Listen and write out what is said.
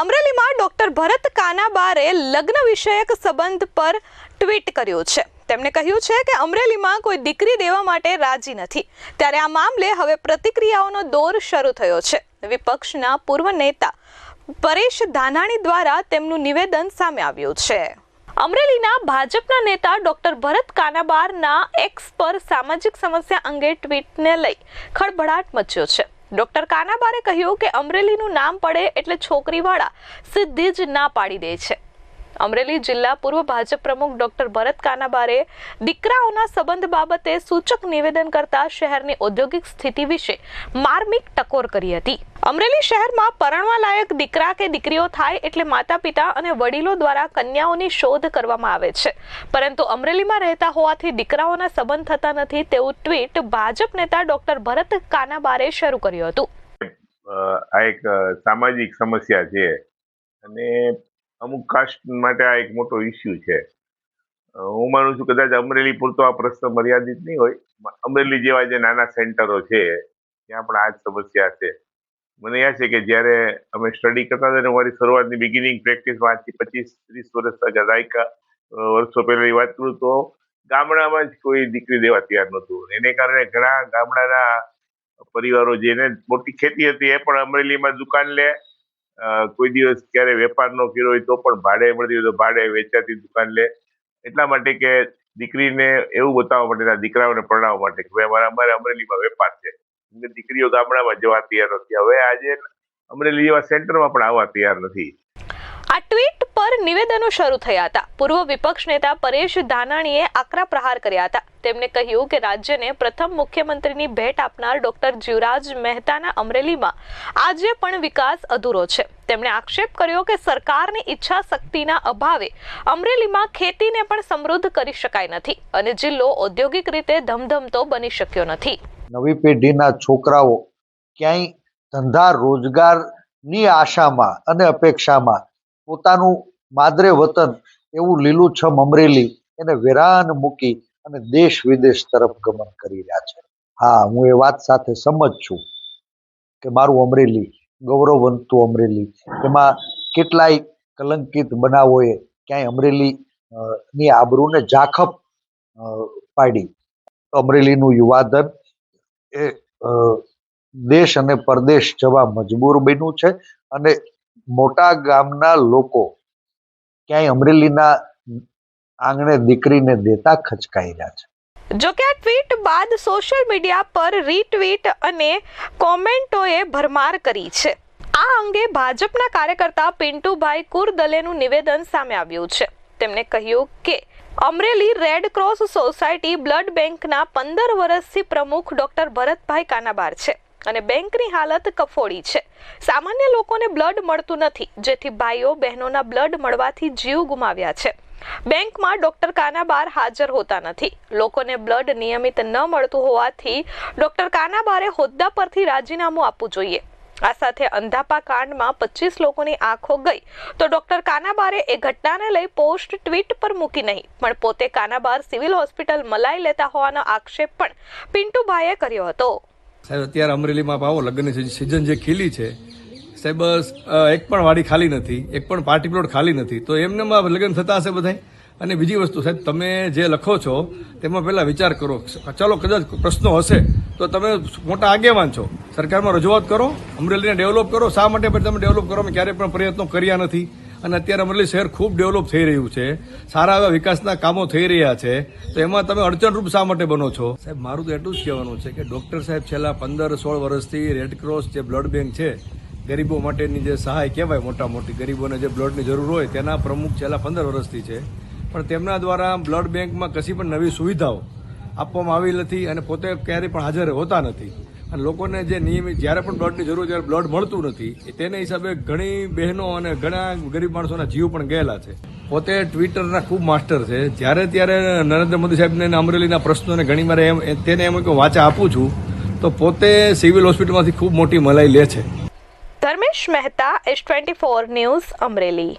અમરેલીમાં ડોક્ટર ભરત કાનાબારે લગ્ન વિષયક સંબંધ પર ટ્વીટ કર્યું છે. તેમણે કહ્યું છે કે અમરેલીમાં કોઈ દીકરી દેવા માટે રાજી નથી. ત્યારે આ મામલે હવે પ્રતિક્રિયાઓનો દોર શરૂ થયો છે. વિપક્ષના પૂર્વ નેતા પરેશ ધાનાણી દ્વારા તેમનું નિવેદન સામે આવ્યું છે. અમરેલીના ભાજપના નેતા ડોક્ટર ભરત કાનાબારના એક્સ પર સામાજિક સમસ્યા અંગે ટ્વીટને લઈ ખળભળાટ મચ્યો છે. ડોક્ટર કાનાબારે કહ્યું કે અમરેલીનું નામ પડે એટલે છોકરીવાળા સીધી જ ના પાડી દે છે. અમરેલી જિલ્લા પૂર્વ ભાજપ પ્રમુખ ડોક્ટર ભરત કાનાબારે દીકરાઓના સંબંધ બાબતે સૂચક નિવેદન કરતા શહેરની ઔદ્યોગિક સ્થિતિ વિશે માર્મિક ટકોર કરી હતી. અમરેલી શહેરમાં પરણવા લાયક દીકરા કે દીકરીઓ થાય એટલે માતા પિતા અને વડીલો દ્વારા કન્યાઓની શોધ કરવામાં આવે છે. પરંતુ અમરેલીમાં રહેતા હોવાથી દીકરાઓના સંબંધ થતા નથી તેવું ટ્વીટ ભાજપ નેતા ડોક્ટર ભરત કાનાબારે શરૂ કર્યું હતું. આ એક સામાજિક સમસ્યા છે. અને અમુક કાસ્ટ માટે આ એક મોટો ઇસ્યુ છે. હું માનું છું કદાચ અમરેલી પૂરતો આ પ્રશ્ન મર્યાદિત નહીં હોય. અમરેલી જેવા જે નાના સેન્ટરો છે, ત્યાં પણ આ જ સમસ્યા છે. મને યાદ છે કે જ્યારે અમે સ્ટડી કરતા હતા અમારી મારી શરૂઆતની બિગિનિંગ પ્રેક્ટિસ આજથી પચીસ, ત્રીસ વર્ષ દાયકા વર્ષો પહેલાની વાત કરું તો ગામડામાં જ કોઈ દીકરી દેવા તૈયાર નહોતું. એને કારણે ઘણા ગામડાના પરિવારો જેને મોટી ખેતી હતી એ પણ અમરેલીમાં દુકાન લે કોઈ દિવસ ક્યારે વેપાર નો કર્યો હોય તો પણ ભાડે મળતી હોય તો ભાડે વેચાતી દુકાન લે. એટલા માટે કે દીકરીને એવું બતાવવા માટે દીકરાઓને પરણાવવા માટે કે અમારા, અમારે અમરેલીમાં વેપાર છે. દીકરીઓ ગામડામાં જવા તૈયાર નથી. હવે આજે અમરેલી જેવા સેન્ટરમાં પણ આવવા તૈયાર નથી. આ ટ્વીટ પર નિવેદનો શરૂ થયા હતા. પૂર્વ વિપક્ષ નેતા પરેશ ધાનાણીએ આકરા પ્રહાર કર્યા હતા. તેમણે કહ્યું કે રાજ્યને પ્રથમ મુખ્યમંત્રીની ભેટ આપનાર ડોક્ટર જીવરાજ મહેતાના અમરેલીમાં આજે પણ વિકાસ અધૂરો છે. તેમણે આક્ષેપ કર્યો કે સરકારની ઈચ્છા શક્તિના અભાવે અમરેલીમાં ખેતીને પણ સમૃદ્ધ કરી શકાય નથી અને જિલ્લો ઔદ્યોગિક રીતે ધમધમતો બની શક્યો નથી. નવી પેઢીના છોકરાઓ ક્યાંય ધંધા રોજગારની આશામાં અને અપેક્ષામાં પોતાનું માદરે વતન એવું લીલુંછમ અમરેલી એને વેરાન મૂકી અને દેશ વિદેશ તરફ ગમન કરી રહ્યા છે. હા, હું એ વાત સાથે સમજ છું કે મારું અમરેલી, ગૌરવવંતું અમરેલી, એમાં કેટલાય કલંકિત બનાવોએ ક્યાંય અમરેલી ની આબરૂને ઝાખપ પાડી. અમરેલીનું યુવાધન એ દેશ અને પરદેશ જવા મજબૂર બન્યું છે અને મોટા ગામના લોકો ક્યાંય અમરેલીના આંગણે દીકરીને દેતા ખચકાઈ રહ્યા છે. જો કે આ ટ્વીટ બાદ સોશિયલ મીડિયા પર રીટ્વીટ અને કોમેન્ટોએ ભરમાર કરી છે. આ અંગે ભાજપના કાર્યકર્તા પિન્ટુભાઈ કુરદલેનું નિવેદન સામે આવ્યું છે. તેમણે કહ્યું કે Amreli red cross society blood બેંકના પંદર વર્ષથી પ્રમુખ ડોક્ટર ભરતભાઈ કાનાબાર છે. અને બેંકની હાલત કફોડી છે. સામાન્ય લોકોને બ્લડ મળતું નથી, જેથી ભાઈઓ બહેનોના બ્લડ મળવાથી જીવ ગુમાવ્યા છે. બેંકમાં ડોક્ટર કાનાબાર હાજર હોતા નથી. લોકોને બ્લડ નિયમિત ન મળતું હોવાથી ડોક્ટર કાનાબારે હોદ્દા પરથી રાજીનામું આપવું જોઈએ. આ સાથે અંધાપા કાંડમાં પચીસ લોકોની આંખો ગઈ. તો ડોક્ટર કાનાબારે એ ઘટનાને લઈ પોસ્ટ ટ્વીટ પર મૂકી નહીં, પણ પોતે કાનાબાર સિવિલ હોસ્પિટલ મલાઈ લેતા હોવાનો આક્ષેપ પણ પિન્ટુભાઈએ કર્યો હતો. સાહેબ, અત્યારે અમરેલીમાં પાવો લગ્નની સિઝન જે ખીલી છે, સાહેબ એક પણ વાડી ખાલી નથી, એક પણ પાર્ટી પ્લોટ ખાલી નથી. તો એમને લગ્ન થતા હશે બધાય? અને બીજી વસ્તુ, સાહેબ, તમે જે લખો છો, તેમાં પહેલાં વિચાર કરો. ચાલો, કદાચ પ્રશ્નો હશે, તો તમે મોટા આગેવાન છો. સરકારમાં રજૂઆત કરો, અમરેલીને ડેવલપ કરો. શા માટે તમે ડેવલપ કરવામાં ક્યારેય પણ પ્રયત્નો કર્યા નથી. અને અત્યારે અમરેલી શહેર ખૂબ ડેવલપ થઈ રહ્યું છે. સારા એવા વિકાસના કામો થઈ રહ્યા છે. તો એમાં તમે અડચણરૂપ શા માટે બનો છો? સાહેબ, મારું તો એટલું જ કહેવાનું છે કે ડૉક્ટર સાહેબ છેલ્લા પંદર સોળ વર્ષથી રેડ ક્રોસ જે બ્લડ બેંક છે, ગરીબો માટેની જે સહાય કહેવાય મોટા મોટી ગરીબોને જે બ્લડની જરૂર હોય તેના પ્રમુખ છેલ્લા પંદર વર્ષથી છે. પણ તેમના દ્વારા બ્લડ બેંકમાં કશી પણ નવી સુવિધાઓ આપવામાં આવી નથી અને પોતે ક્યારેય પણ હાજર હોતા નથી. અને લોકોને જે નિયમિત જ્યારે પણ બ્લડની જરૂર ત્યારે બ્લડ મળતું નથી. તેના હિસાબે ઘણી બહેનો અને ઘણા ગરીબ માણસોના જીવ પણ ગયેલા છે. પોતે ટ્વિટરના ખૂબ માસ્ટર છે. જ્યારે ત્યારે નરેન્દ્ર મોદી સાહેબને અમરેલીના પ્રશ્નોને ઘણી વાર એમ તેને એમ કે વાંચા આપું છું, તો પોતે સિવિલ હોસ્પિટલમાંથી ખૂબ મોટી મલાઈ લે છે. Dharmesh Mehta S twenty four news Amreli.